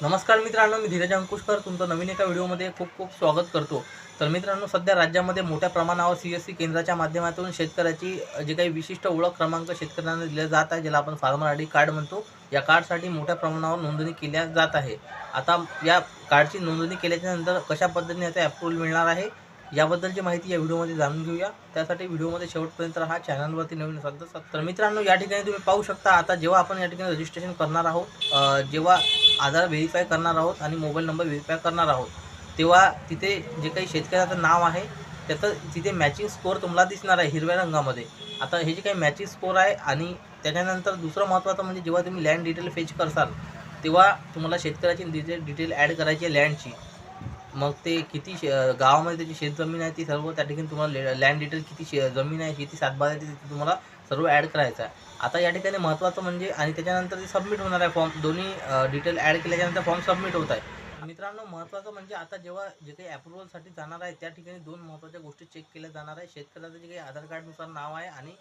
नमस्कार मित्रांनो मी धीरज अंकुशकर. तुमचं नवीन एका व्हिडिओमध्ये खूप खूप स्वागत करतो. तर मित्रांनो सध्या राज्यामध्ये मोठ्या प्रमाणावर सी एस सी केंद्राच्या माध्यमातून शेतकऱ्याची जे काही विशिष्ट ओळख क्रमांक शेतकऱ्यांना दिले जात आहे ज्याला आपण फार्मर आय डी कार्ड म्हणतो. या कार्डसाठी मोठ्या प्रमाणावर नोंदणी केल्या जात आहे. आता या कार्डची नोंदणी केल्याच्यानंतर कशा पद्धतीने याचा अप्रूव्हल मिळणार आहे? याबद्दलची माहिती या व्हिडिओमध्ये जाणून घेऊया. त्यासाठी व्हिडिओमध्ये शेवटपर्यंत हा चॅनलवरती नवीन असाल तर तर मित्रांनो या ठिकाणी तुम्ही पाहू शकता आता जेव्हा आपण या ठिकाणी रजिस्ट्रेशन करणार आहोत जेव्हा आधार व्हेरीफाय करणार आहोत आणि मोबाईल नंबर व्हेरीफाय करणार आहोत तेव्हा तिथे जे काही शेतकऱ्याचं नाव आहे त्याचं तिथे मॅचिंग स्कोअर तुम्हाला दिसणार आहे हिरव्या रंगामध्ये. आता हे जे काही मॅचिंग स्कोअर आहे आणि त्याच्यानंतर दुसरं महत्त्वाचं म्हणजे जेव्हा तुम्ही लँड डिटेल फेच करसाल तेव्हा तुम्हाला शेतकऱ्याची डिटेल डिटेल ॲड करायची आहे लँडची मग ते किती शे गावामध्ये त्याची शेतजमीन आहे ती सर्व त्या ठिकाणी तुम्हाला लँड डिटेल किती शे जमीन आहे किती सातबारा आहे ती तिथे तुम्हाला सर्व ॲड करायचं आहे. आता या ठिकाणी महत्त्वाचं म्हणजे आणि त्याच्यानंतर ते सबमिट होणार आहे फॉर्म दोन्ही डिटेल ॲड केल्याच्यानंतर फॉर्म सबमिट होत आहे. मित्रांनो महत्त्वाचं म्हणजे आता जेव्हा जे काही अप्रुव्हलसाठी जाणार आहे त्या ठिकाणी दोन महत्त्वाच्या गोष्टी चेक केल्या जाणार आहे. शेतकऱ्याचं जे काही आधार कार्डनुसार नाव आहे आणि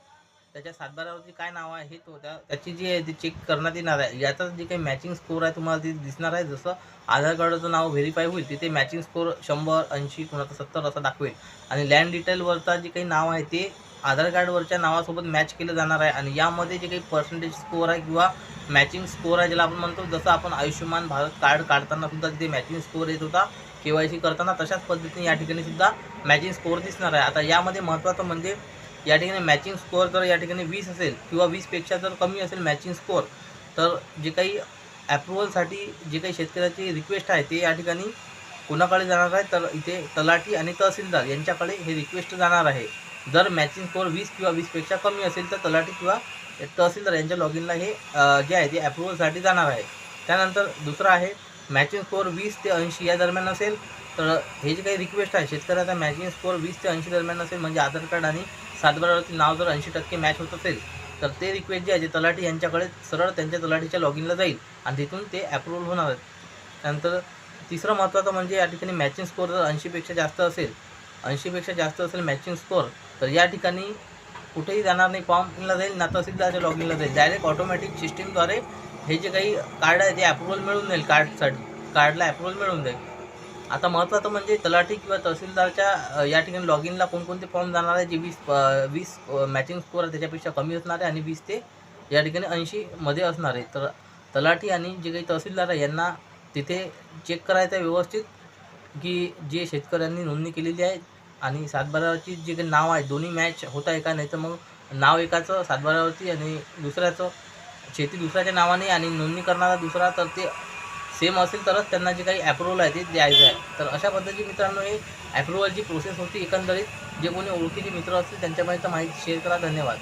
त्याच्या सातबारावरती काय नाव आहे तो त्या त्याची जी आहे ती चेक करण्यात येणार आहे. याचा जे काही मॅचिंग स्कोअर आहे तुम्हाला ते दिसणार आहे. जसं आधार कार्डाचं नाव व्हेरीफाय होईल तिथे मॅचिंग स्कोअर शंभर ऐंशी कोणाचं सत्तर असं दाखवेल. आणि लँड डिटेलवरचा जे काही नाव आहे ते आधार कार्डवरच्या नावासोबत मॅच केलं जाणार आहे. आणि यामध्ये जे काही पर्सेंटेज स्कोअर आहे किंवा मॅचिंग स्कोअर आहे ज्याला आपण म्हणतो जसं आपण आयुष्यमान भारत कार्ड काढताना सुद्धा तिथे मॅचिंग स्कोअर येत होता के वाय सी करताना तशाच पद्धतीने या ठिकाणी सुद्धा मॅचिंग स्कोअर दिसणार आहे. आता यामध्ये महत्त्वाचं म्हणजे या ठिकाणी मॅचिंग स्कोअर जर या ठिकाणी वीस असेल किंवा वीसपेक्षा जर कमी असेल मॅचिंग स्कोअर तर जे काही ॲप्रुव्हलसाठी जे काही शेतकऱ्याची रिक्वेस्ट आहे ते या ठिकाणी कोणाकडे जाणार आहे? तर इथे तलाठी आणि तहसीलदार यांच्याकडे हे रिक्वेस्ट जाणार आहे. जर मॅचिंग स्कोअर वीस किंवा वीसपेक्षा कमी असेल तर तलाठी किंवा तहसीलदार यांच्या लॉगिनला हे जे आहे ते अप्रुव्हलसाठी जाणार आहे. त्यानंतर दुसरं आहे मॅचिंग स्कोअर वीस ते ऐंशी या दरम्यान असेल तर हे जे काही रिक्वेस्ट आहे शेतकऱ्याचा मॅचिंग स्कोअर वीस ते ऐंशी दरम्यान असेल म्हणजे आधार कार्ड आणि सातबारावरती नाव जर ऐंशी टक्के मॅच होत असेल तर ते रिक्वेस्ट जे आहे ते तलाठी यांच्याकडे सरळ त्यांच्या तलाठीच्या लॉगिनला जाईल आणि तिथून ते अप्रूव्हल होणार आहेत. त्यानंतर तिसरं महत्त्वाचं म्हणजे या ठिकाणी मॅचिंग स्कोअर जर ऐंशीपेक्षा जास्त असेल ऐंशीपेक्षा जास्त असेल मॅचिंग स्कोअर तर या ठिकाणी कुठेही जाणार नाही फॉर्मला जाईल ना तहसीलदारच्या लॉगिनला जाईल. डायरेक्ट ऑटोमॅटिक सिस्टीमद्वारे हे जे काही कार्ड आहे ते अप्रुव्हल मिळून जाईल कार्डसाठी कार्डला अप्रुव्हल मिळून जाईल. आता महत्त्वाचं म्हणजे तलाठी किंवा तहसीलदारच्या या ठिकाणी लॉग इनला कोणकोणते फॉर्म जाणार आहे जे वीस वीस मॅचिंग स्कोर आहे त्याच्यापेक्षा कमी असणार आहे आणि वीस ते या ठिकाणी ऐंशीमध्ये असणार आहे. तर तलाठी आणि जे काही तहसीलदार आहे यांना तिथे चेक करायचं आहे व्यवस्थित की जे शेतकऱ्यांनी नोंदणी केलेली आहे आणि सातबारावरची जे काही नाव आहे दोन्ही मॅच होत आहे का नाही तर मग नाव एकाचं सातबारावरती आणि दुसऱ्याचं शेती दुसऱ्याच्या नावाने आणि नोंदणी करणारा दुसरा तर ते सेम असेल तरच त्यांना जे काही अप्रुव्हल आहे ते द्यायचं आहे. तर अशा पद्धतीची मित्रांनो हे अप्रुव्हलची प्रोसेस होती एकंदरीत. जे कोणी ओळखीचे मित्र असतील त्यांच्यापर्यंत माहिती शेअर करा. धन्यवाद.